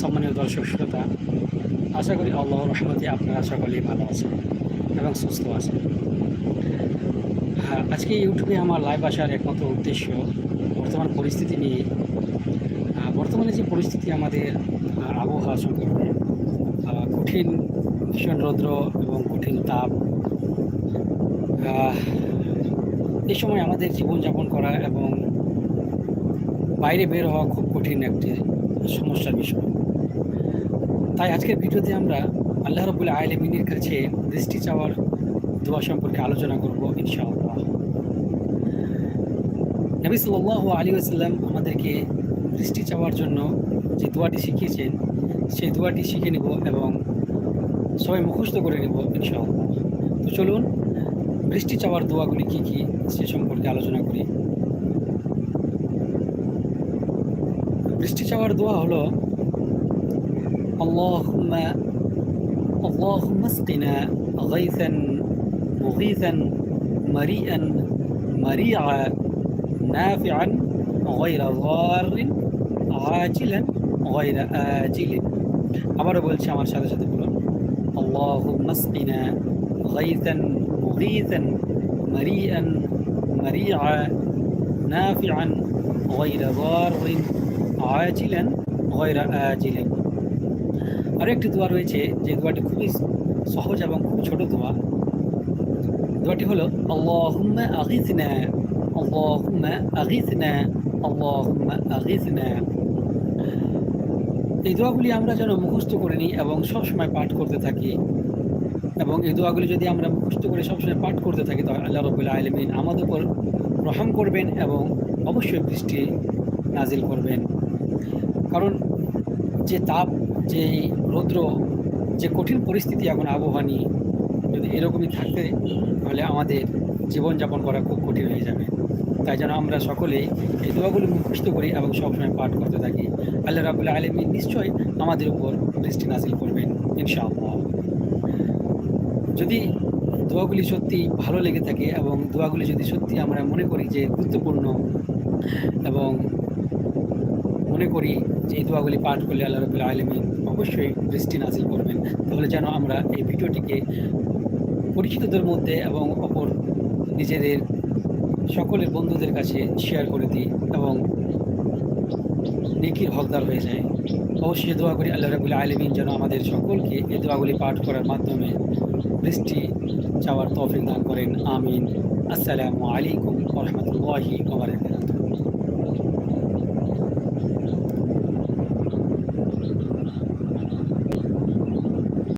সম্মানীয় দর্শক শ্রোতা আশা করি আল্লাহ রহমতে আপনারা সকলেই ভালো আছেন এবং সুস্থ আছেন আজকে ইউটিউবে আমার লাইভ আসার একমাত্র উদ্দেশ্য বর্তমান পরিস্থিতি নিয়ে বর্তমানে যে পরিস্থিতি আমাদের আবহাওয়া সম্পর্কে কঠিন ভীষণ রৌদ্র এবং কঠিন তাপ এই সময় আমাদের জীবনযাপন করা এবং বাইরে বের হওয়া খুব কঠিন একটি সমস্যার বিষয়। তাই আজকের ভিডিওতে আমরা আল্লাহ রবুল্লা আলমিনের কাছে দৃষ্টি চাওয়ার দোয়া সম্পর্কে আলোচনা করব ইনশাআল্লাহ। নবী সাল্লাহ আলী আসাল্লাম আমাদেরকে দৃষ্টি চাওয়ার জন্য যে দোয়াটি শিখিয়েছেন, সেই দোয়াটি শিখে নেব এবং সবাই মুখস্থ করে নেব ইনশাআল্লাহ। তো চলুন বৃষ্টি চাওয়ার দোয়াগুলি কী কী সে সম্পর্কে আলোচনা করি। বৃষ্টি চাওয়ার দোয়া হলো اللهم اللهم اسقنا غيثا مغيثا مريئا مريعا نافعا غير ضار عاجلا غير آجل আবারও বলছি আমার সাথে সাথে বলুন اللهم اسقنا غيثا مغيثا مريئا مريعا نافعا غير ضار আয়াজিলেন, গয়রা আয়াজিলেন। আর একটি দোয়া রয়েছে, যে দোয়াটি খুবই সহজ এবং খুব ছোট দোয়া। দোয়াটি হলো এই দোয়াগুলি আমরা যেন মুখস্থ করে নিই এবং সবসময় পাঠ করতে থাকি। এবং এই দোয়াগুলি যদি আমরা মুখস্থ করে সবসময় পাঠ করতে থাকি, তাহলে আল্লাহ রবুল্লা আলমিন আমাদের উপর রহম করবেন এবং অবশ্যই বৃষ্টি নাজিল করবেন। কারণ যে তাপ, যে রৌদ্র, যে কঠিন পরিস্থিতি এখন আবহাওয়া নিয়ে, যদি এরকমই থাকে, তাহলে আমাদের জীবনযাপন করা খুব কঠিন হয়ে যাবে। তাই যেন আমরা সকলেই এই দোয়াগুলি মুখস্থ করি এবং সবসময় পাঠ করতে থাকি। আল্লাহ রাবুল্লাহ আলমী নিশ্চয়ই আমাদের উপর দৃষ্টি নাজিল করবেন, ইনশাআল্লাহ। যদি দোয়াগুলি সত্যি ভালো লেগে থাকে এবং দোয়াগুলি যদি সত্যি আমরা মনে করি যে গুরুত্বপূর্ণ এবং মনে করি যে এই দোয়াগুলি পাঠ করলে আল্লাহ রবুল আলমী অবশ্যই দৃষ্টি নাজিল করবেন। তাহলে যেন আমরা এই ভিডিওটিকে পরিচিতদের মধ্যে এবং অপর নিজেদের সকলের বন্ধুদের কাছে শেয়ার করে দিই এবং নেকির হকদার হয়ে যায়। অবশ্যই দোয়া করি আল্লাহ রবুল আলমিন যেন আমাদের সকলকে এই দোয়াগুলি পাঠ করার মাধ্যমে বৃষ্টি চাওয়ার তৌফিক দান করেন। আমিন। আসসালামু আলাইকুম রহমতুল্লাহি ওবরাকাতুহু